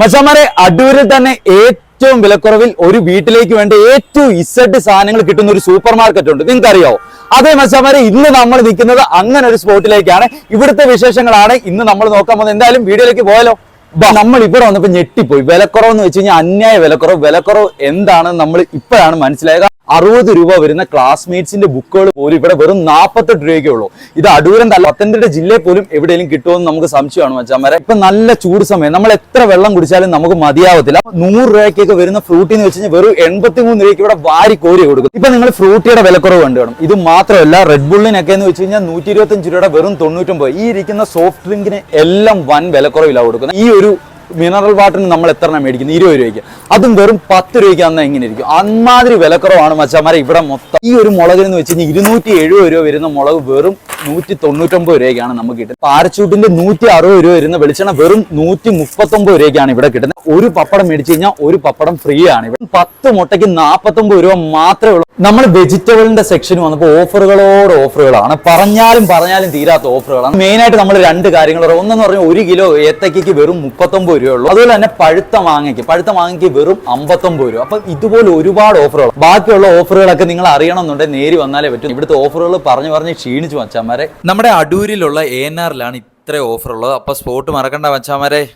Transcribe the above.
മച്ചാമാരെ അടൂരിൽ തന്നെ ഏറ്റവും വിലക്കുറവിൽ ഒരു വീട്ടിലേക്ക് വേണ്ട ഏറ്റവും ഇസഡ് സാധനങ്ങൾ കിട്ടുന്ന ഒരു സൂപ്പർ മാർക്കറ്റ് ഉണ്ട്. നിങ്ങൾക്ക് അറിയാവോ അതേ മച്ചാമാരെ ഇന്ന് നമ്മൾ നിൽക്കുന്നത് അങ്ങനെ ഒരു സ്പോട്ടിലേക്കാണ്. ഇവിടുത്തെ വിശേഷങ്ങളാണ് ഇന്ന് നമ്മൾ നോക്കാൻ പോകുന്നത്. എന്തായാലും വീഡിയോയിലേക്ക് പോയാലോ? നമ്മൾ ഇവിടെ വന്നപ്പോ ഞെട്ടിപ്പോയി. വിലക്കുറവ് എന്ന് വെച്ച് കഴിഞ്ഞാൽ അന്യായ വിലക്കുറവ്. വിലക്കുറവ് എന്താണെന്ന് നമ്മൾ ഇപ്പോഴാണ് മനസ്സിലായത്. അറുപത് രൂപ വരുന്ന ക്ലാസ്മേറ്റ്സിന്റെ ബുക്കുകൾ പോലും ഇവിടെ വെറും നാൽപ്പത്തെട്ട് രൂപയ്ക്കേ ഉള്ളൂ ഇത് അടൂരം തല്ല പത്തനംതിട്ട ജില്ലയിൽ പോലും എവിടെയെങ്കിലും കിട്ടുമെന്ന് നമുക്ക് സംശയമാണ് മച്ചാമാരെ ഇപ്പൊ നല്ല ചൂട് സമയം. നമ്മൾ എത്ര വെള്ളം കുടിച്ചാലും നമുക്ക് മതിയാവത്തില്ല. നൂറ് രൂപയ്ക്കൊക്കെ വരുന്ന ഫ്രൂട്ടിന്ന് വെച്ച് കഴിഞ്ഞാൽ വെറും എൺപത്തി മൂന്ന് രൂപയ്ക്ക് ഇവിടെ വാരി കോരി കൊടുക്കും. ഇപ്പൊ നിങ്ങൾ ഫ്രൂട്ടിയുടെ വിലക്കുറവ് കണ്ടു ഇത് മാത്രമല്ല റെഡ് ബുള്ളിനൊക്കെ എന്ന് വെച്ച് കഴിഞ്ഞാൽ നൂറ്റി ഇരുപത്തഞ്ച് രൂപയുടെ വെറും തൊണ്ണൂറ്റൊമ്പത്. ഈ ഇരിക്കുന്ന സോഫ്റ്റ് ഡ്രിങ്കിന് എല്ലാം വൻ വിലക്കുറവിലാണ് കൊടുക്കുന്നത്. ഈ ഒരു മിനറൽ വാട്ടറിന് നമ്മൾ എത്ര എണ്ണം മേടിക്കുന്നത് ഇരുപത് രൂപയ്ക്ക്. അതും വെറും പത്ത് രൂപയ്ക്ക് അന്ന് എങ്ങനെ ഇരിക്കും? അന്മാതിരി വിലക്കുറവാണ് മച്ചാമാരെ ഇവിടെ മൊത്തം. ഈ ഒരു മുളകിൽ എന്ന് വെച്ച് കഴിഞ്ഞാൽ ഇരുന്നൂറ്റി എഴുപത് രൂപ വരുന്ന മുളക് വെറും നൂറ്റി തൊണ്ണൂറ്റൊമ്പത് രൂപയ്ക്കാണ് നമുക്ക് കിട്ടുന്നത്. പാരച്ചൂട്ടിന്റെ നൂറ്റി അറുപത് രൂപ വരുന്ന വെളിച്ചെണ്ണ വെറും നൂറ്റി മുപ്പത്തൊമ്പത് രൂപയ്ക്കാണ് ഇവിടെ കിട്ടുന്നത്. ഒരു പപ്പടം മേടിച്ചു കഴിഞ്ഞാൽ ഒരു പപ്പടം ഫ്രീ ആണ്. ഇവിടെ പത്ത് മുട്ടയ്ക്ക് നാൽപ്പത്തൊമ്പത് രൂപ മാത്രമേ ഉള്ളൂ. നമ്മൾ വെജിറ്റബിളിന്റെ സെക്ഷൻ വന്നപ്പോൾ ഓഫറുകളോട് ഓഫറുകളാണ് പറഞ്ഞാലും പറഞ്ഞാലും തീരാത്ത ഓഫറുകളാണ് മെയിൻ ആയിട്ട് നമ്മൾ രണ്ട് കാര്യങ്ങൾ ഒന്നെന്ന് പറഞ്ഞാൽ ഒരു കിലോ ഏത്തക്കയ്ക്ക് വെറും മുപ്പത്തൊമ്പത് രൂപ ഉള്ളൂ. അതുപോലെ തന്നെ പഴുത്ത മാങ്ങയ്ക്ക്. പഴുത്ത മാങ്ങയ്ക്ക് വെറും അമ്പത്തൊമ്പത് രൂപ. അപ്പൊ ഇതുപോലെ ഒരുപാട് ഓഫറുകൾ ബാക്കിയുള്ള ഓഫറുകളൊക്കെ നിങ്ങൾ അറിയണമെന്നുണ്ടെങ്കിൽ നേരി വന്നാലേ പറ്റും. ഇവിടുത്തെ ഓഫറുകൾ പറഞ്ഞു പറഞ്ഞ് ക്ഷീണിച്ചു മച്ചാമാരെ. നമ്മുടെ അടൂരിലുള്ള എ എൻ ആറിലാണ് ഇത്ര ഓഫർ ഉള്ളത്. അപ്പൊ സ്പോട്ട് മറക്കണ്ട മച്ചാമാരെ.